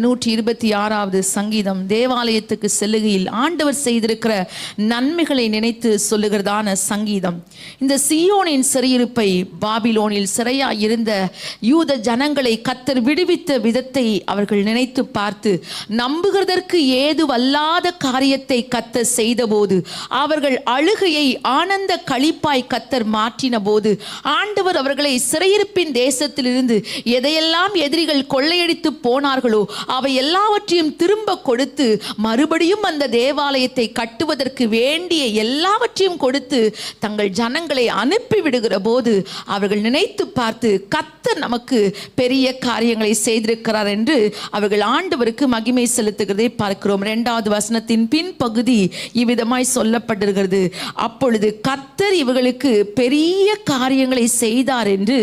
நூற்றி இருபத்தி ஆறாவது சங்கீதம் தேவாலயத்துக்கு செல்லுகையில் ஆண்டவர் செய்திருக்கிற நன்மைகளை நினைத்து சொல்லுகிறதான சங்கீதம். இந்த சியோனின் சிறையிருப்பை பாபிலோனில் சிறையாக இருந்த யூத ஜனங்களை கத்தர் விடுவித்த விதத்தை அவர்கள் நினைத்து பார்த்து நம்புகிறதற்கு ஏதுவல்லாத காரியத்தை கத்தர் செய்தபோது அவர்கள் அழுகையை ஆனந்த களிப்பாய் கத்தர் மாற்றின போது ஆண்டவர் அவர்களை சிறையிருப்பின் தேசத்திலிருந்து எதையெல்லாம் எதிரிகள் கொள்ளையடித்து போனார்களோ அவை எல்லாவற்றையும் திரும்ப கொடுத்து மறுபடியும் அந்த தேவாலயத்தை கட்டுவதற்கு வேண்டிய எல்லாவற்றையும் கொடுத்து தங்கள் ஜனங்களை அனுப்பிவிடுகிற போது அவர்கள் நினைத்து பார்த்து கத்தர் நமக்கு பெரிய காரியங்களை செய்திருக்கிறார் என்று அவர்கள் ஆண்டவருக்கு மகிமை செலுத்துகிறதை பார்க்கிறோம். இரண்டாவது வசனத்தின் பின்பகுதி இவ்விதமாய் சொல்லப்பட்டிருக்கிறது. அப்பொழுது கத்தர் இவர்களுக்கு பெரிய காரியங்களை செய்தார் என்று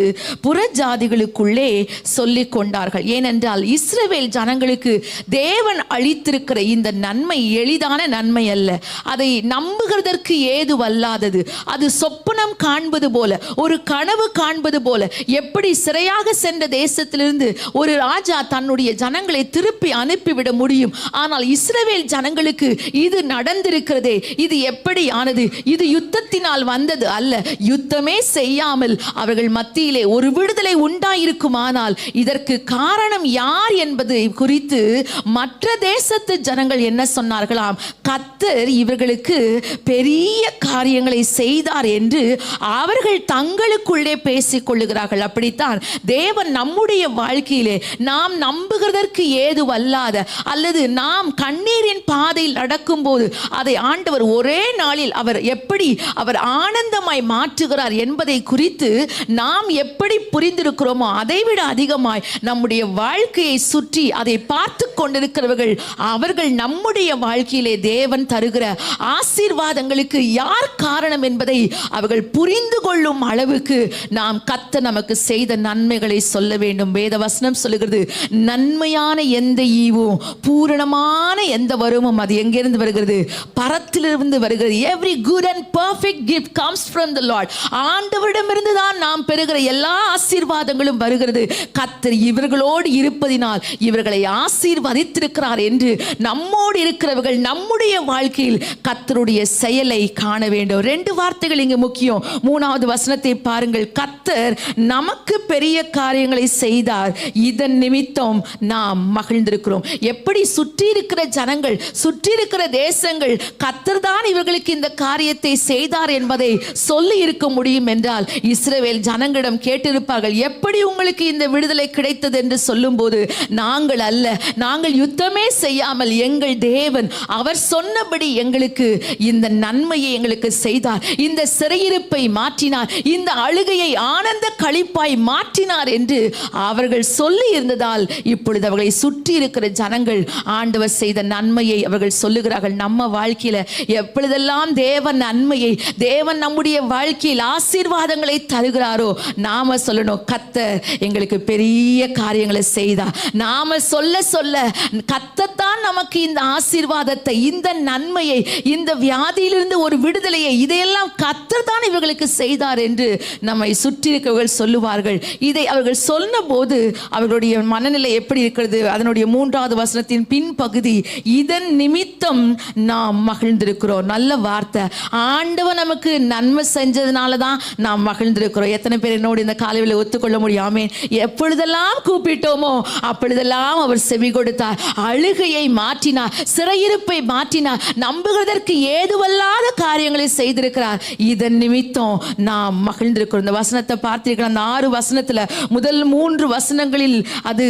புறஜாதிகளுக்குள்ளே சொல்லிக் கொண்டார்கள் ஏனென்றால் இஸ்ரவேல் ஜனங்களுக்கு தேவன் அளித்திருக்கிற இந்த நன்மை எளிதான நன்மை அல்ல. அதை நம்புகிறதற்கு ஏதுவல்லாதது அது சொப்பனம் காண்பது போல ஒரு கனவு காண்பது போல எப்படி சிறையாக சென்ற தேசத்திலிருந்து ஒரு ராஜா தன்னுடைய ஜனங்களை திருப்பி அனுப்பிவிட முடியும். ஆனால் இஸ்ரவேல் ஜனங்களுக்கு இது நடந்திருக்கிறதே இது எப்படி ஆனது இது யுத்தத்தினால் வந்தது அல்ல. யுத்தமே செய்யாமல் அவர்கள் மத்தியிலே ஒரு விடுதலை உண்டாயிருக்குமானால் இதற்கு காரணம் யார் என்பது குறித்து மற்ற தேசத்து ஜனங்கள் என்ன சொன்னார்களாம்? கத்தர் இவர்களுக்கு பெரிய காரியங்களை செய்தார் என்று அவர்கள் தங்களுக்குள்ளே பேசிக் கொள்ளுகிறார்கள். அப்படித்தான் தேவன் நம்முடைய வாழ்க்கையிலே நாம் நம்புகிறதற்கு ஏதுவல்லாத அல்லது நாம் கண்ணீரின் பாதையில் நடக்கும்போது அதை ஆண்டவர் ஒரே நாளில் அவர் எப்படி அவர் ஆனந்தமாய் மாற்றுகிறார் என்பதை குறித்து நாம் எப்படி புரிந்திருக்கிறோமோ அதைவிட அதிகமாய் நம்முடைய வாழ்க்கையை சுற்றி அதை பார்த்து கொண்டிருக்கிறவர்கள் அவர்கள் நம்முடைய வாழ்க்கையிலே தேவன் தருகிற ஆசீர்வாதங்களுக்கு யார் காரணம் என்பதை அவர்கள் புரிந்து கொள்ளும் அளவுக்கு நாம் கத்த நமக்கு செய்த நன்மைகளை சொல்ல வேண்டும். வேத வசனம் சொல்லுகிறது நன்மையான எந்த ஈவும் பூரணமான எந்த வருமும் அது எங்கிருந்து வருகிறது? பரத்திலிருந்து வருகிறது. Every good and perfect gift comes from the Lord ஆண்டவரிடமிருந்து தான் நாம் பெறுகிற எல்லா ஆசீர்வாதங்களும் வருகிறது. கத்தர் இவர்களோடு இருப்பதினால் இவர்கள் ஆசீர்வதித்திருக்கிறார் என்று நம்மோடு இருக்கிறவர்கள் நம்முடைய வாழ்க்கையில் கத்தருடைய செயலை காண வேண்டும். ரெண்டு வார்த்தைகள் இங்கு முக்கியம். மூணாவது வசனத்தை பாருங்கள். கத்தர் நமக்கு பெரிய காரியங்களை செய்தார். இதன் நிமித்தம் நாம் மகிழ்ந்திருக்கிறோம். எப்படி சுற்றி இருக்கிற ஜனங்கள் சுற்றி இருக்கிற தேசங்கள் கத்தர் தான் இவர்களுக்கு இந்த காரியத்தை செய்தார் என்பதை சொல்லி இருக்க முடியும் என்றால் இஸ்ரேல் ஜனங்களிடம் கேட்டிருப்பார்கள். எப்படி உங்களுக்கு இந்த விடுதலை கிடைத்தது என்று சொல்லும்போது நாங்கள் அல்ல. நாங்கள் யுத்தமே செய்யாமல் எங்கள் தேவன் அவர் சொன்னபடி எங்களுக்கு இந்த நன்மையை எங்களுக்கு செய்தார். இந்த சிறையிருப்பை மாற்றினார். இந்த அழுகையை ஆனந்த கழிப்பாய் மாற்றினார் என்று அவர்கள் சொல்லி இருந்ததால் இப்பொழுது அவர்களை சுற்றி இருக்கிற ஜனங்கள் ஆண்டவர் செய்த நன்மையை அவர்கள் சொல்லுகிறார்கள். நம்ம வாழ்க்கையில எப்பொழுதெல்லாம் தேவன் நன்மையை தேவன் நம்முடைய வாழ்க்கையில் ஆசீர்வாதங்களை தருகிறாரோ நாம சொல்லணும் கத்த எங்களுக்கு பெரிய காரியங்களை செய்தா நாம சொல்ல சொல்ல கத்தத்தான் நமக்கு இந்த ஆசீர்வாதத்தை இந்த நன்மையை இந்த வியாதியிலிருந்து ஒரு விடுதலையை இதையெல்லாம் கத்தத்தான் இவர்களுக்கு செய்தார் என்று நம்மை சுற்றி இருக்கிறவர்கள் சொல்லுவார்கள். இதை அவர்கள் சொன்ன போது அவர்களுடைய மனநிலை எப்படி இருக்கிறது? அதனுடைய மூன்றாவது வசனத்தின் பின்பகுதி இதன் நிமித்தம் நாம் மகிழ்ந்திருக்கிறோம். நல்ல வார்த்தை. ஆண்டவன் நமக்கு நன்மை செஞ்சதுனால தான் நாம் மகிழ்ந்திருக்கிறோம். எத்தனை பேர் என்னோடு இந்த காலையில் ஒத்துக்கொள்ள முடியாமே? எப்பொழுதெல்லாம் கூப்பிட்டோமோ அப்பொழுதெல்லாம் அவர் செவி கொடுத்தார். அழுகையை மாற்றினார். சிறையிருப்பை மாற்றினார். நம்புகிறதற்கு ஏதுவல்லாத காரியங்களை செய்திருக்கிறார். இதன் நிமித்தம் நாம் மகிழ்ந்திருக்கிறோம். இந்த வசனத்தை பார்த்தீர்கள் அந்த ஆறு வசனத்தில் முதல் மூன்று வசனங்களில் அது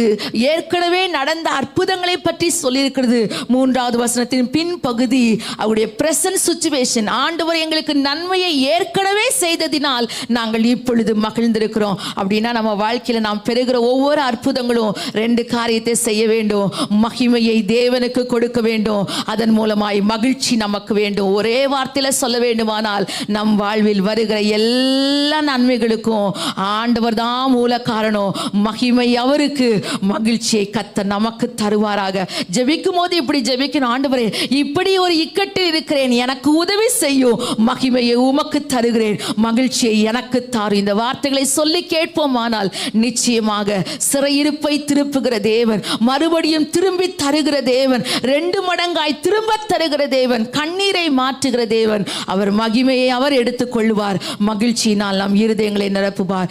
ஏற்கனவே நடந்த அற்புதங்களை பற்றி சொல்லியிருக்கிறது. மூன்றாவது வசனத்தின் பின்பகுதி அவருடைய பிரசன்ட் சுச்சுவேஷன் ஆண்டவர் எங்களுக்கு நன்மையை ஏற்கனவே செய்ததினால் நாங்கள் இப்பொழுது மகிழ்ந்திருக்கிறோம். அப்படின்னா நம்ம வாழ்க்கையில் நாம் பெறுகிற ஒவ்வொரு அற்புதங்களும் ரெண்டு காரியத்தை செய்ய வேண்டும். மகிமையை தேவனுக்கு கொடுக்க வேண்டும். அதன் மூலமாய் மகிழ்ச்சி நமக்கு வேண்டும். ஒரே வார்த்தையில் சொல்ல வேண்டுமானால் நம் வாழ்வில் வருகிற எல்லா நன்மைகளுக்கும் ஆண்டவர் தான் மூல காரணம். மகிமை அவருக்கு. மகிழ்ச்சியை கத்த நமக்கு தருவாராக. ஜெபிக்கும் போது இப்படி ஜெபிக்கணும். ஆண்டவரே இப்படி ஒரு இக்கட்டில் இருக்கிறேன். எனக்கு உதவி செய்யும் மகிமையை உமக்கு தருகிறேன். மகிழ்ச்சியை எனக்கு தாரும் இந்த வார்த்தைகளை சொல்லி கேட்போமானால் நிச்சயமாக சிறையிருப்பை திருப்புகிற தேவன் மறுபடியும் திரும்பி தருகிற தேவன் ரெண்டு மடங்காய் திரும்ப தருகிற தேவன் கண்ணீரை மாற்றுகிற தேவன். அவர் மகிமையை அவர் எடுத்துக்கொள்வார் மகிழ்ச்சியினால் நம் இருதயங்களை நிரப்புவார்.